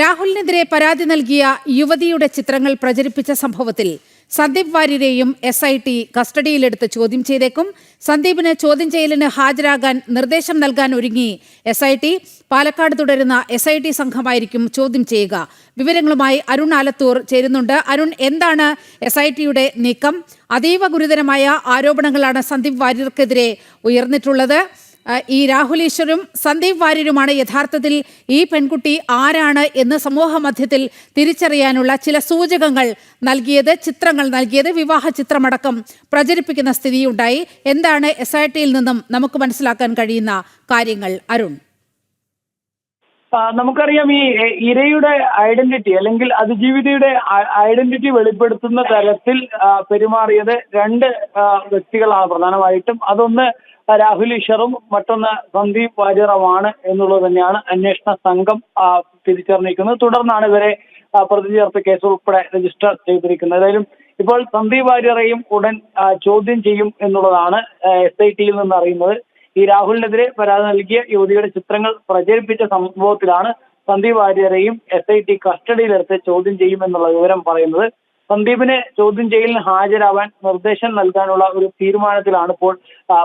രാഹുലിനെതിരെ പരാതി നൽകിയ യുവതിയുടെ ചിത്രങ്ങൾ പ്രചരിപ്പിച്ച സംഭവത്തിൽ സന്ദീപ് വാര്യരെയും എസ് ഐ ടി കസ്റ്റഡിയിലെടുത്ത് ചോദ്യം ചെയ്തേക്കും. സന്ദീപിന് ചോദ്യം ചെയ്യലിന് ഹാജരാകാൻ നിർദ്ദേശം നൽകാൻ ഒരുങ്ങി എസ് ഐ ടി പാലക്കാട് തുടരുന്ന എസ് ഐ ടി സംഘമായിരിക്കും ചോദ്യം ചെയ്യുക. വിവരങ്ങളുമായി അരുൺ ആലത്തൂർ ചേരുന്നുണ്ട്. അരുൺ എന്താണ് എസ് ഐ ടിയുടെ നീക്കം? അതീവ ഗുരുതരമായ ആരോപണങ്ങളാണ് സന്ദീപ് വാര്യർക്കെതിരെ ഉയർന്നിട്ടുള്ളത്. ഈ രാഹുൽ ഈശ്വരും സന്ദീപ് വാര്യരുമാണ് യഥാർത്ഥത്തിൽ ഈ പെൺകുട്ടി ആരാണ് എന്ന് സമൂഹ മധ്യത്തിൽ തിരിച്ചറിയാനുള്ള ചില സൂചകങ്ങൾ നൽകിയത് ചിത്രങ്ങൾ നൽകിയത് വിവാഹ ചിത്രമടക്കം പ്രചരിപ്പിക്കുന്ന സ്ഥിതിയുണ്ടായി. എന്താണ് എസ് ഐ ടിയിൽ നിന്നും നമുക്ക് മനസ്സിലാക്കാൻ കഴിയുന്ന കാര്യങ്ങൾ? അരുൺ. നമുക്കറിയാം ഈ ഇരയുടെ ഐഡന്റിറ്റി അല്ലെങ്കിൽ അതിജീവിതയുടെ ഐഡന്റിറ്റി വെളിപ്പെടുത്തുന്ന തരത്തിൽ പെരുമാറിയത് രണ്ട് വ്യക്തികളാണ് പ്രധാനമായിട്ടും. അതൊന്ന് രാഹുൽ ഈശ്വറും മറ്റൊന്ന് സന്ദീപ് വാര്യറുമാണ് എന്നുള്ളത് തന്നെയാണ് അന്വേഷണ സംഘം തിരിച്ചറിഞ്ഞിരിക്കുന്നത്. തുടർന്നാണ് ഇവരെ പ്രതി ചേർത്ത് കേസ് ഉൾപ്പെടെ രജിസ്റ്റർ ചെയ്തിരിക്കുന്നത്. ഏതായാലും ഇപ്പോൾ സന്ദീപ് വാര്യറെയും ഉടൻ ചോദ്യം ചെയ്യും എന്നുള്ളതാണ് എസ് ഐ ടിയിൽ നിന്ന് അറിയുന്നത്. ഈ രാഹുലിനെതിരെ പരാതി നൽകിയ യുവതിയുടെ ചിത്രങ്ങൾ പ്രചരിപ്പിച്ച സംഭവത്തിലാണ് സന്ദീപ് വാര്യരെയും എസ് ഐ ടി കസ്റ്റഡിയിലെടുത്ത് ചോദ്യം ചെയ്യുമെന്നുള്ള വിവരം പറയുന്നത്. സന്ദീപിനെ ചോദ്യം ചെയ്യലിന് ഹാജരാവാൻ നിർദ്ദേശം നൽകാനുള്ള ഒരു തീരുമാനത്തിലാണ് ഇപ്പോൾ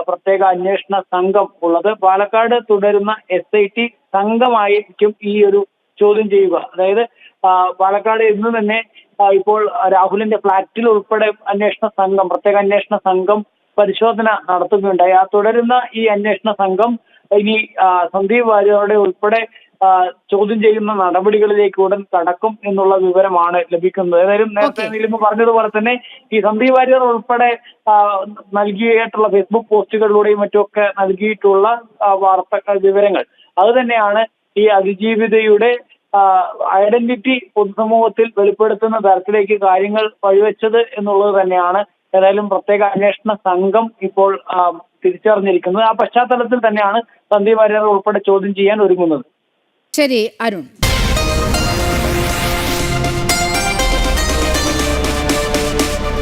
പ്രത്യേക അന്വേഷണ സംഘം ഉള്ളത്. പാലക്കാട് തുടരുന്ന എസ് ഐ ടി സംഘമായിരിക്കും ഈ ഒരു ചോദ്യം ചെയ്യുക. അതായത് പാലക്കാട് ഇന്ന് തന്നെ ഇപ്പോൾ രാഹുലിന്റെ ഫ്ളാറ്റിൽ ഉൾപ്പെടെ അന്വേഷണ സംഘം പ്രത്യേക അന്വേഷണ സംഘം പരിശോധന നടത്തുകയുണ്ടായി ആ തുടരുന്ന ഈ അന്വേഷണ സംഘം ഇനി സന്ദീപ് വാര്യരുടെ ഉൾപ്പെടെ ചോദ്യം ചെയ്യുന്ന നടപടികളിലേക്ക് ഉടൻ കടക്കും എന്നുള്ള വിവരമാണ് ലഭിക്കുന്നത്. ഏതായാലും നേരത്തെ നിലമ്പ് നിലിമ പറഞ്ഞതുപോലെ തന്നെ ഈ സന്ദീപ് വാര്യർ ഉൾപ്പെടെ നൽകിയിട്ടുള്ള ഫേസ്ബുക്ക് പോസ്റ്റുകളിലൂടെയും മറ്റുമൊക്കെ നൽകിയിട്ടുള്ള വാർത്തകൾ വാർത്ത വിവരങ്ങൾ. അത് തന്നെയാണ് ഈ അതിജീവിതയുടെ ഐഡന്റിറ്റി പൊതുസമൂഹത്തിൽ വെളിപ്പെടുത്തുന്ന തരത്തിലേക്ക് കാര്യങ്ങൾ വഴിവെച്ചത് എന്നുള്ളത് തന്നെയാണ് ഏതായാലും പ്രത്യേക അന്വേഷണ സംഘം ഇപ്പോൾ തിരിച്ചറിഞ്ഞിരിക്കുന്നത്. ആ പശ്ചാത്തലത്തിൽ തന്നെയാണ് സന്ദീപ് വാര്യർ ഉൾപ്പെടെ ചോദ്യം ചെയ്യാൻ ഒരുങ്ങുന്നത്. ശരി അരുൺ.